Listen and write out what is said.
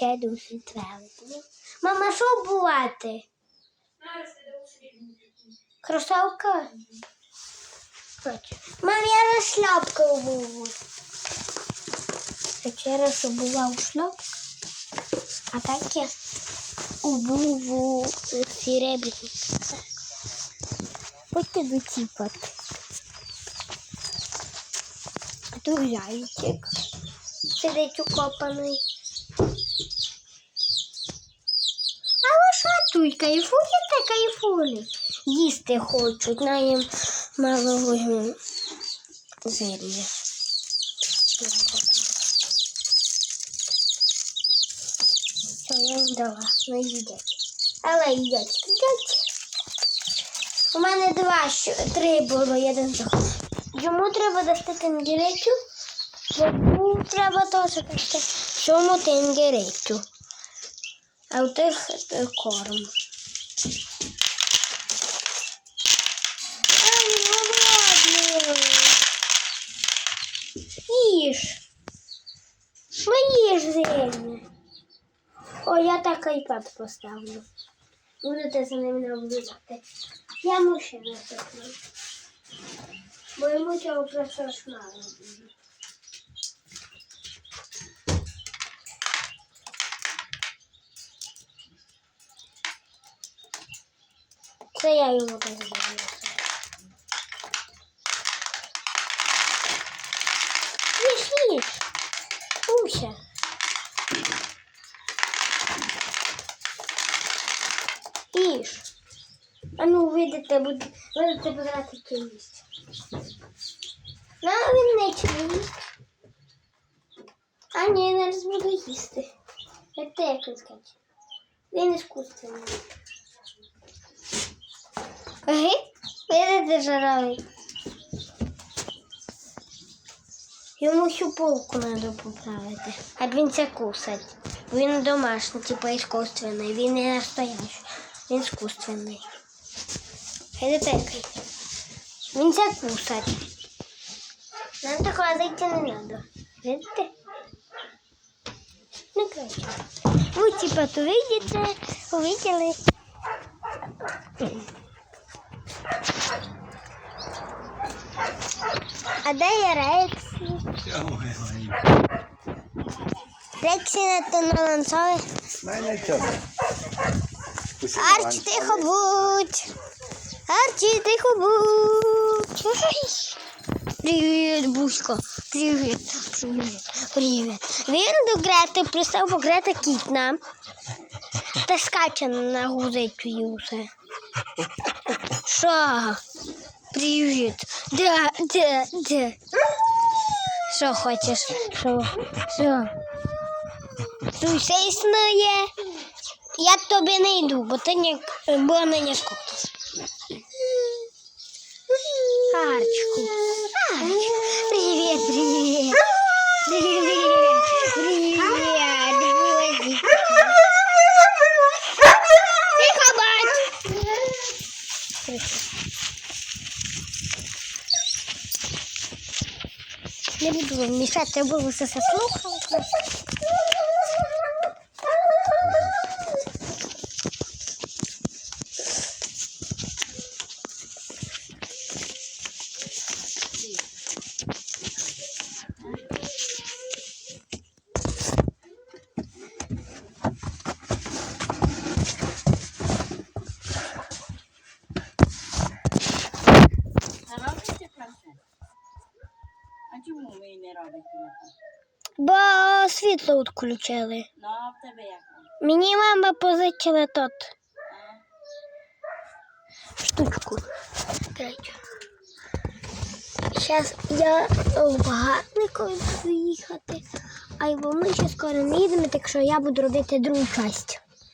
досить великий. Мама, що бувати? Кросовка? Хочу. Мам, я на шляпку обуву. Я раз обував шляпку, а так я обуву серебряник. Будьте доціпати. А тут зайчик. Сидить укопаний. А що тут кайфуєте, кайфулі? Їсти хочуть, на їм мало возьму я їм дала, ну їдять. Але їдять, їдять. У мене два, три було, один здох. Йому треба дати тенгеречу, бо треба теж дати цьому тенгеречу. А у тих е, корм. Їж. Ну їж зельне. О, я так айпад поставлю. Будете за ним наблюдати. Я мушу насипну. Бо йому цього просто ж мало Це я йому так зроблю. Їж, їж. Уся. Їж. А ну, видите, буде, будете брати кілість. Ну, він не їсть. А ні, я зараз буду їсти. Те, як він скаже. Він іскусственний. Ага, видите, жаровий. Йому всю полку треба поправити, а він це кусать. Він домашній, типу іскусственний, він не настоящий, він іскусственний. Видите, який? Він це кусать. Нам такого зайти не треба. Видите? Ну, короче. Ви типа то видите, увидели. А де є Рексі? Рексі на то наланцовий. Мене чого? Арчі, тихо будь. Арчі, тихо будь. Привіт, Буська. Привіт. Привіт. Привіт. Він до Грети пристав, бо Грета кітна. Та скаче на гузечу юсе. Що? Привіт. Де, де, де? Що хочеш? Що? Що? Все існує. Я тобі не йду, бо ти не, бо не не скотиш. Арчку. Арчку. Привіт, привіт. Привіт. Привіт. Привіт. Тихо, бать. Не буду вам мішати, я буду все слухали. Не? Бо світло відключили. Ну, а в тебе як? Мені мама позичила тот штучку. Третю. Зараз я в багатнику буду їхати, а й ми ще скоро не їдемо, так що я буду робити другу часть.